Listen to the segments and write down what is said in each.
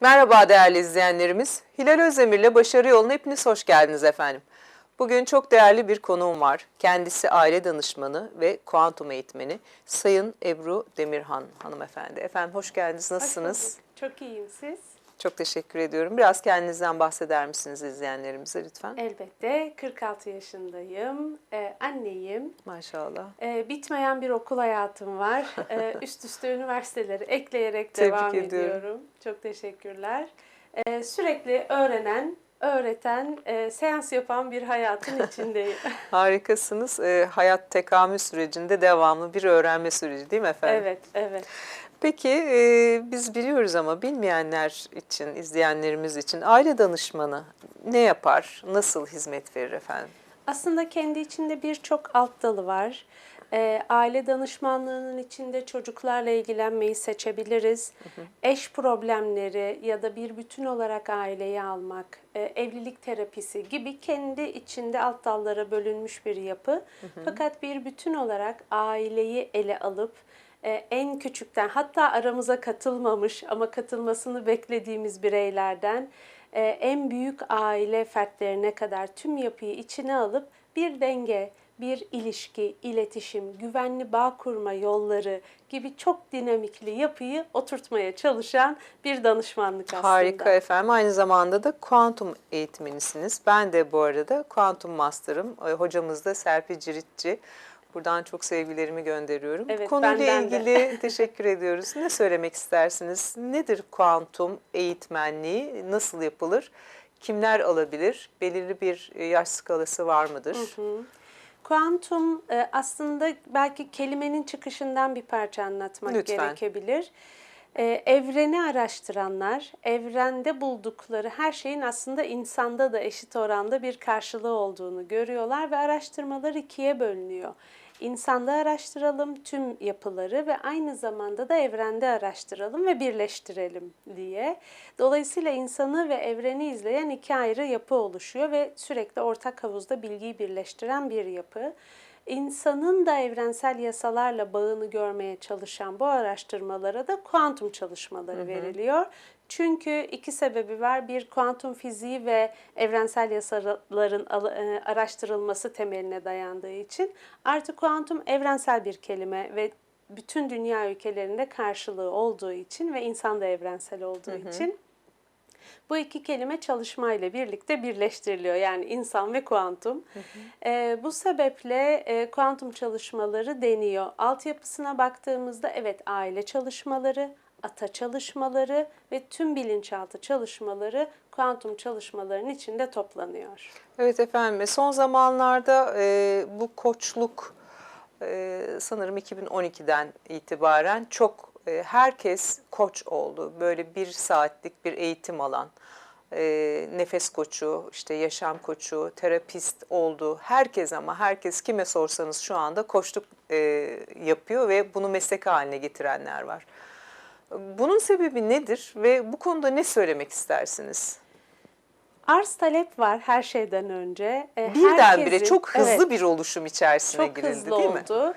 Merhaba değerli izleyenlerimiz. Hilal Özdemir'le Başarı Yolu'na hepiniz hoş geldiniz efendim. Bugün çok değerli bir konuğum var. Kendisi aile danışmanı ve kuantum eğitmeni Sayın Ebru Demirhan hanımefendi. Efendim hoş geldiniz. Nasılsınız? Hoş bulduk. Çok iyiyim siz. Çok teşekkür ediyorum. Biraz kendinizden bahseder misiniz izleyenlerimize lütfen? Elbette 46 yaşındayım, ee, anneyim, Maşallah. Ee, bitmeyen bir okul hayatım var. Ee, üst üste üniversiteleri ekleyerek Tebrik devam ediyorum. ediyorum. Çok teşekkürler. Ee, sürekli öğrenen, öğreten, e, seans yapan bir hayatın içindeyim. Harikasınız. Ee, hayat tekamül sürecinde devamlı bir öğrenme süreci değil mi efendim? evet, evet. Peki e, biz biliyoruz ama bilmeyenler için, izleyenlerimiz için aile danışmanı ne yapar, nasıl hizmet verir efendim? Aslında kendi içinde birçok alt dalı var. Ee, aile danışmanlığının içinde çocuklarla ilgilenmeyi seçebiliriz. Eş problemleri ya da bir bütün olarak aileyi almak, e, evlilik terapisi gibi kendi içinde alt dallara bölünmüş bir yapı. Fakat bir bütün olarak aileyi ele alıp e, en küçükten hatta aramıza katılmamış ama katılmasını beklediğimiz bireylerden e, en büyük aile fertlerine kadar tüm yapıyı içine alıp bir denge, bir ilişki, iletişim, güvenli bağ kurma yolları gibi çok dinamikli yapıyı oturtmaya çalışan bir danışmanlık aslında. Harika efendim. Aynı zamanda da kuantum eğitmenisiniz. Ben de bu arada kuantum master'ım. E, Hocamız da Serpil Ciritçi. Buradan çok sevgilerimi gönderiyorum. Evet, Konuyla benden de. ilgili teşekkür ediyoruz. Ne söylemek istersiniz? Nedir kuantum eğitmenliği? Nasıl yapılır? Kimler alabilir? Belirli bir e, yaş skalası var mıdır? Kuantum e, aslında belki kelimenin çıkışından bir parça anlatmak Lütfen. gerekebilir. E, Evreni araştıranlar, evrende buldukları her şeyin aslında insanda da eşit oranda bir karşılığı olduğunu görüyorlar ve araştırmalar ikiye bölünüyor. İnsanda araştıralım tüm yapıları ve aynı zamanda da evrende araştıralım ve birleştirelim diye. Dolayısıyla insanı ve evreni izleyen iki ayrı yapı oluşuyor ve sürekli ortak havuzda bilgiyi birleştiren bir yapı. İnsanın da evrensel yasalarla bağını görmeye çalışan bu araştırmalara da kuantum çalışmaları veriliyor. Çünkü iki sebebi var. Bir kuantum fiziği ve evrensel yasaların al- e, araştırılması temeline dayandığı için. Artı kuantum evrensel bir kelime ve bütün dünya ülkelerinde karşılığı olduğu için ve insan da evrensel olduğu için. Bu iki kelime çalışmayla birlikte birleştiriliyor. Yani insan ve kuantum. Ee, bu sebeple e, kuantum çalışmaları deniyor. Altyapısına baktığımızda evet aile çalışmaları, ata çalışmaları ve tüm bilinçaltı çalışmaları kuantum çalışmalarının içinde toplanıyor. Evet efendim. Son zamanlarda e, bu koçluk e, sanırım 2012'den itibaren çok e, herkes koç oldu. Böyle bir saatlik bir eğitim alan, e, nefes koçu, işte yaşam koçu, terapist oldu. Herkes ama herkes kime sorsanız şu anda koçluk e, yapıyor ve bunu meslek haline getirenler var. Bunun sebebi nedir ve bu konuda ne söylemek istersiniz? Arz talep var her şeyden önce. Ee, Birdenbire herkesin- çok hızlı evet, bir oluşum içerisine çok girildi hızlı değil mi? oldu.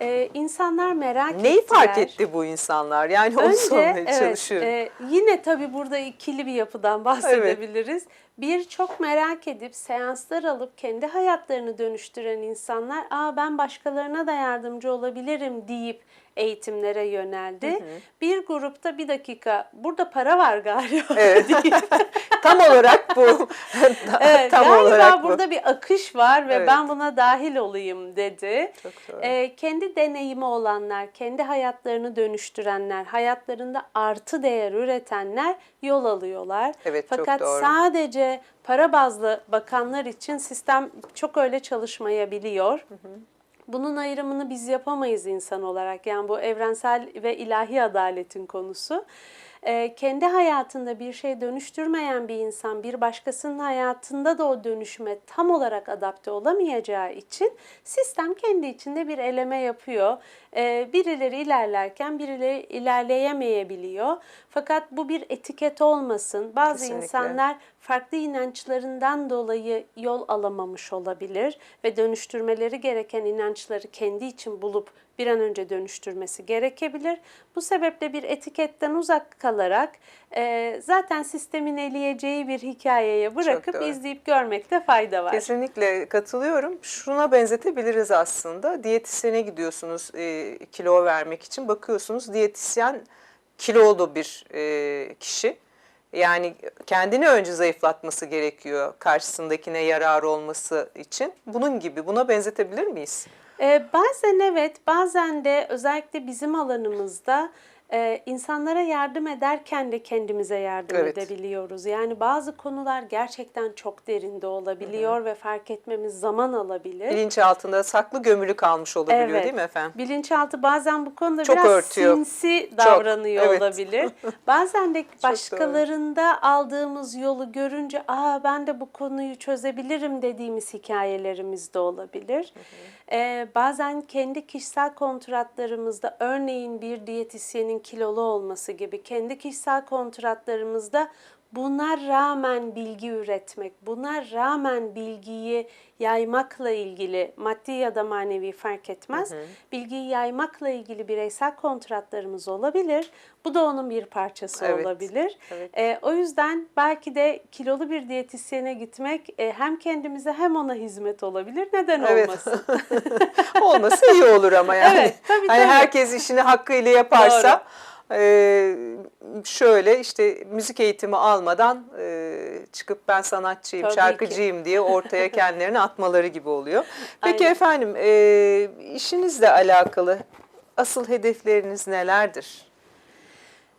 Ee, insanlar merak Neyi ettiler. fark etti bu insanlar? Yani onu sormaya evet, çalışıyorum. e, yine tabii burada ikili bir yapıdan bahsedebiliriz. Bir çok merak edip seanslar alıp kendi hayatlarını dönüştüren insanlar, "Aa ben başkalarına da yardımcı olabilirim." deyip eğitimlere yöneldi. Bir grupta bir dakika burada para var galiba Evet. Tam olarak bu. Evet, Tam galiba olarak bu. burada bir akış var ve Evet. ben buna dahil olayım dedi. Çok doğru. Ee, kendi deneyimi olanlar, kendi hayatlarını dönüştürenler, hayatlarında artı değer üretenler yol alıyorlar. Evet, çok Fakat doğru. sadece para bazlı bakanlar için sistem çok öyle çalışmayabiliyor. Bunun ayrımını biz yapamayız insan olarak. Yani bu evrensel ve ilahi adaletin konusu. Ee, kendi hayatında bir şey dönüştürmeyen bir insan bir başkasının hayatında da o dönüşüme tam olarak adapte olamayacağı için sistem kendi içinde bir eleme yapıyor. Ee, birileri ilerlerken birileri ilerleyemeyebiliyor. Fakat bu bir etiket olmasın. Bazı Kesinlikle. insanlar farklı inançlarından dolayı yol alamamış olabilir ve dönüştürmeleri gereken inançları kendi için bulup bir an önce dönüştürmesi gerekebilir. Bu sebeple bir etiketten uzak kalarak e, zaten sistemin eleyeceği bir hikayeye bırakıp izleyip görmekte fayda var. Kesinlikle katılıyorum. Şuna benzetebiliriz aslında. Diyetisyene gidiyorsunuz e, kilo vermek için. Bakıyorsunuz diyetisyen kilolu bir e, kişi. Yani kendini önce zayıflatması gerekiyor karşısındakine yarar olması için. Bunun gibi buna benzetebilir miyiz? Ee, bazen evet, bazen de özellikle bizim alanımızda e, insanlara yardım ederken de kendimize yardım Evet. edebiliyoruz. Yani bazı konular gerçekten çok derinde olabiliyor ve fark etmemiz zaman alabilir. Bilinç altında saklı gömülü kalmış olabiliyor Evet. değil mi efendim? Bilinçaltı bazen bu konuda Çok biraz örtüyor. sinsi davranıyor evet. olabilir. Bazen de doğru. başkalarında aldığımız yolu görünce aa ben de bu konuyu çözebilirim dediğimiz hikayelerimiz de olabilir. Ee, bazen kendi kişisel kontratlarımızda örneğin bir diyetisyenin kilolu olması gibi kendi kişisel kontratlarımızda buna rağmen bilgi üretmek, buna rağmen bilgiyi yaymakla ilgili maddi ya da manevi fark etmez. Bilgiyi yaymakla ilgili bireysel kontratlarımız olabilir. Bu da onun bir parçası Evet, olabilir. evet. Ee, o yüzden belki de kilolu bir diyetisyene gitmek e, hem kendimize hem ona hizmet olabilir. Neden Evet. olmasın? Olması iyi olur ama yani. Evet, tabii, hani tabii. herkes işini hakkıyla yaparsa e, şöyle işte müzik eğitimi almadan e, çıkıp ben sanatçıyım, Tabii ki. şarkıcıyım diye ortaya kendilerini atmaları gibi oluyor. Peki Aynen. efendim e, işinizle alakalı asıl hedefleriniz nelerdir?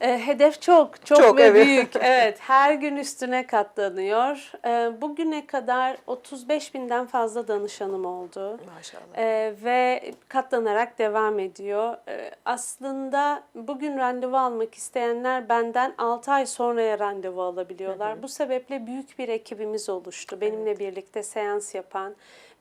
E, hedef çok, çok, Çok, ve evet. büyük. Evet, her gün üstüne katlanıyor. E, bugüne kadar 35 binden fazla danışanım oldu. Maşallah. E, ve katlanarak devam ediyor. Aslında bugün randevu almak isteyenler benden 6 ay sonraya randevu alabiliyorlar. Bu sebeple büyük bir ekibimiz oluştu. Benimle birlikte seans yapan,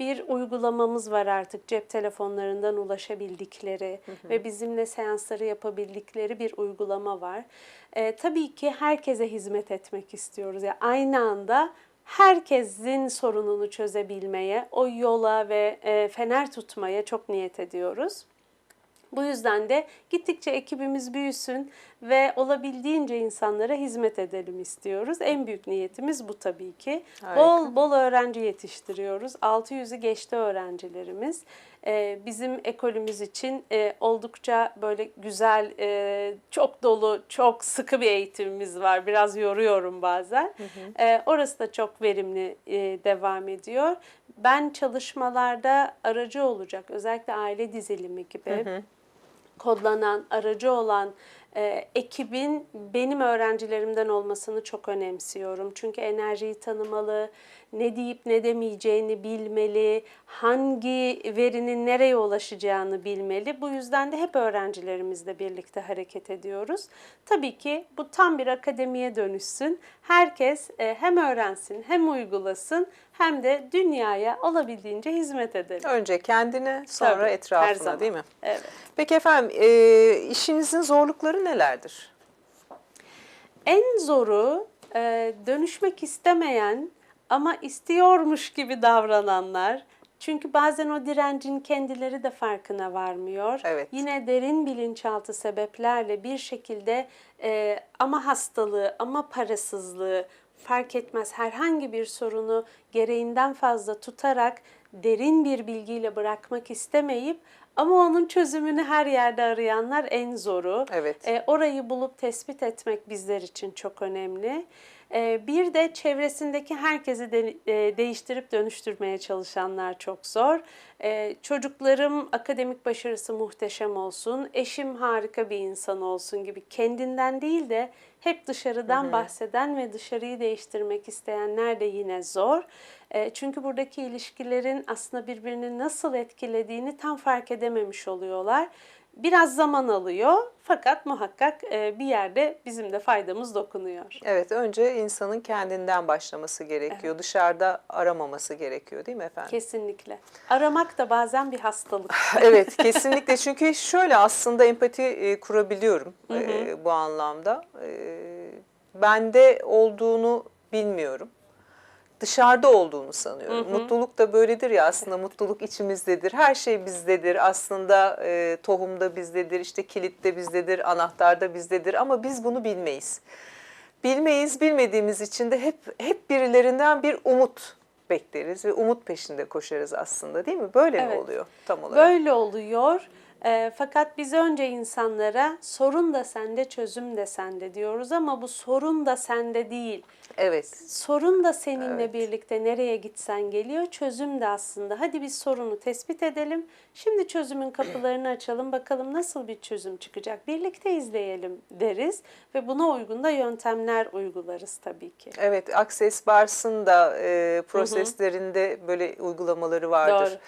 bir uygulamamız var artık cep telefonlarından ulaşabildikleri ve bizimle seansları yapabildikleri bir uygulama var. Ee, tabii ki herkese hizmet etmek istiyoruz. Yani aynı anda herkesin sorununu çözebilmeye, o yola ve e, fener tutmaya çok niyet ediyoruz. Bu yüzden de gittikçe ekibimiz büyüsün ve olabildiğince insanlara hizmet edelim istiyoruz. En büyük niyetimiz bu tabii ki. Harika. Bol bol öğrenci yetiştiriyoruz. 600'ü geçti öğrencilerimiz. Ee, bizim ekolümüz için e, oldukça böyle güzel, e, çok dolu, çok sıkı bir eğitimimiz var. Biraz yoruyorum bazen. Ee, orası da çok verimli e, devam ediyor. Ben çalışmalarda aracı olacak, özellikle aile dizilimi gibi kodlanan, aracı olan e, ekibin benim öğrencilerimden olmasını çok önemsiyorum. Çünkü enerjiyi tanımalı, ne deyip ne demeyeceğini bilmeli, hangi verinin nereye ulaşacağını bilmeli. Bu yüzden de hep öğrencilerimizle birlikte hareket ediyoruz. Tabii ki bu tam bir akademiye dönüşsün. Herkes e, hem öğrensin hem uygulasın hem de dünyaya olabildiğince hizmet edelim. Önce kendine sonra Tabii, etrafına değil mi? Evet. Peki efendim e, işinizin zorlukları nelerdir? En zoru e, dönüşmek istemeyen ama istiyormuş gibi davrananlar. Çünkü bazen o direncin kendileri de farkına varmıyor. Evet. Yine derin bilinçaltı sebeplerle bir şekilde e, ama hastalığı ama parasızlığı fark etmez herhangi bir sorunu gereğinden fazla tutarak derin bir bilgiyle bırakmak istemeyip ama onun çözümünü her yerde arayanlar en zoru. Evet. E, orayı bulup tespit etmek bizler için çok önemli. E, bir de çevresindeki herkesi de, e, değiştirip dönüştürmeye çalışanlar çok zor. E, çocuklarım akademik başarısı muhteşem olsun, eşim harika bir insan olsun gibi kendinden değil de hep dışarıdan bahseden ve dışarıyı değiştirmek isteyenler de yine zor. E, çünkü buradaki ilişkilerin aslında birbirini nasıl etkilediğini tam fark edememiş oluyorlar. Biraz zaman alıyor fakat muhakkak e, bir yerde bizim de faydamız dokunuyor. Evet, önce insanın kendinden başlaması gerekiyor. Dışarıda aramaması gerekiyor değil mi efendim? Kesinlikle. Aramak da bazen bir hastalık. evet, kesinlikle. Çünkü şöyle aslında empati e, kurabiliyorum e, bu anlamda. Bende olduğunu bilmiyorum. Dışarıda olduğunu sanıyorum. Mutluluk da böyledir ya aslında mutluluk içimizdedir. Her şey bizdedir. Aslında e, tohum da bizdedir, işte kilit de bizdedir, anahtar da bizdedir ama biz bunu bilmeyiz. Bilmeyiz, bilmediğimiz için de hep hep birilerinden bir umut bekleriz ve umut peşinde koşarız aslında değil mi? Böyle mi Evet. oluyor tam olarak? Böyle oluyor. Ee, fakat biz önce insanlara sorun da sende, çözüm de sende diyoruz ama bu sorun da sende değil. Evet. Sorun da seninle Evet. birlikte nereye gitsen geliyor, çözüm de aslında. Hadi biz sorunu tespit edelim. Şimdi çözümün kapılarını açalım. Bakalım nasıl bir çözüm çıkacak. Birlikte izleyelim deriz ve buna uygun da yöntemler uygularız tabii ki. Evet, Access Bars'ın da e, proseslerinde böyle uygulamaları vardır. Doğru.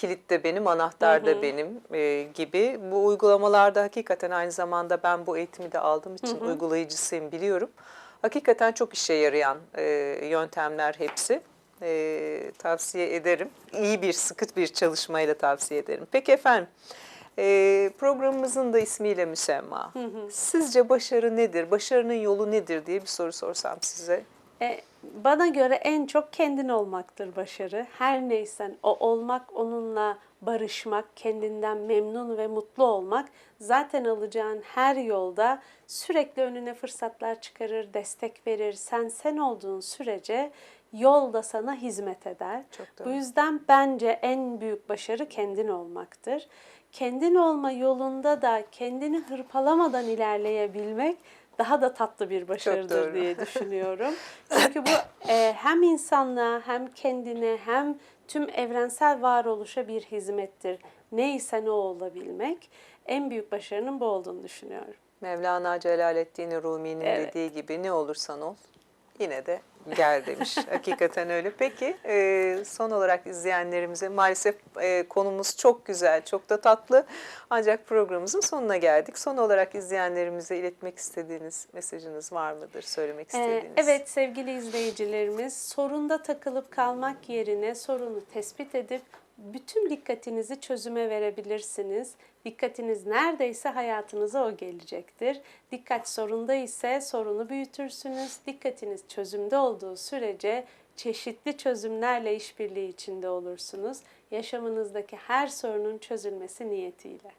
Kilit de benim, anahtar da benim e, gibi. Bu uygulamalarda hakikaten aynı zamanda ben bu eğitimi de aldığım için uygulayıcısıyım biliyorum. Hakikaten çok işe yarayan e, yöntemler hepsi. E, tavsiye ederim. İyi bir, sıkı bir çalışmayla tavsiye ederim. Peki efendim, e, programımızın da ismiyle müsemma. Sizce başarı nedir? Başarının yolu nedir diye bir soru sorsam size. E, bana göre en çok kendin olmaktır başarı. Her neysen o olmak, onunla barışmak, kendinden memnun ve mutlu olmak zaten alacağın her yolda sürekli önüne fırsatlar çıkarır, destek verir. Sen sen olduğun sürece yol da sana hizmet eder. Bu yüzden bence en büyük başarı kendin olmaktır. Kendin olma yolunda da kendini hırpalamadan ilerleyebilmek daha da tatlı bir başarıdır diye düşünüyorum. Çünkü bu e, hem insanlığa hem kendine hem tüm evrensel varoluşa bir hizmettir. Neyse ne olabilmek en büyük başarının bu olduğunu düşünüyorum. Mevlana Celaleddin Rumi'nin Evet. dediği gibi ne olursan ol yine de gel demiş. Hakikaten öyle. Peki e, son olarak izleyenlerimize maalesef e, konumuz çok güzel, çok da tatlı. Ancak programımızın sonuna geldik. Son olarak izleyenlerimize iletmek istediğiniz mesajınız var mıdır? Söylemek Ee, istediğiniz? evet sevgili izleyicilerimiz sorunda takılıp kalmak yerine sorunu tespit edip bütün dikkatinizi çözüme verebilirsiniz. Dikkatiniz neredeyse hayatınıza o gelecektir. Dikkat sorunda ise sorunu büyütürsünüz. Dikkatiniz çözümde olduğu sürece çeşitli çözümlerle işbirliği içinde olursunuz. Yaşamınızdaki her sorunun çözülmesi niyetiyle.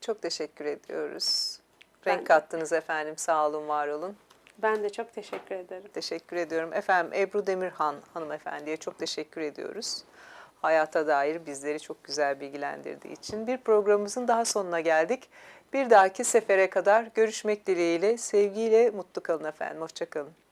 Çok teşekkür ediyoruz. Ben Renk de. kattınız efendim. Sağ olun, var olun. Ben de çok teşekkür ederim. Teşekkür ediyorum. Efendim Ebru Demirhan hanımefendiye çok teşekkür ediyoruz. Hayata dair bizleri çok güzel bilgilendirdiği için. Bir programımızın daha sonuna geldik. Bir dahaki sefere kadar görüşmek dileğiyle, sevgiyle mutlu kalın efendim. Hoşçakalın.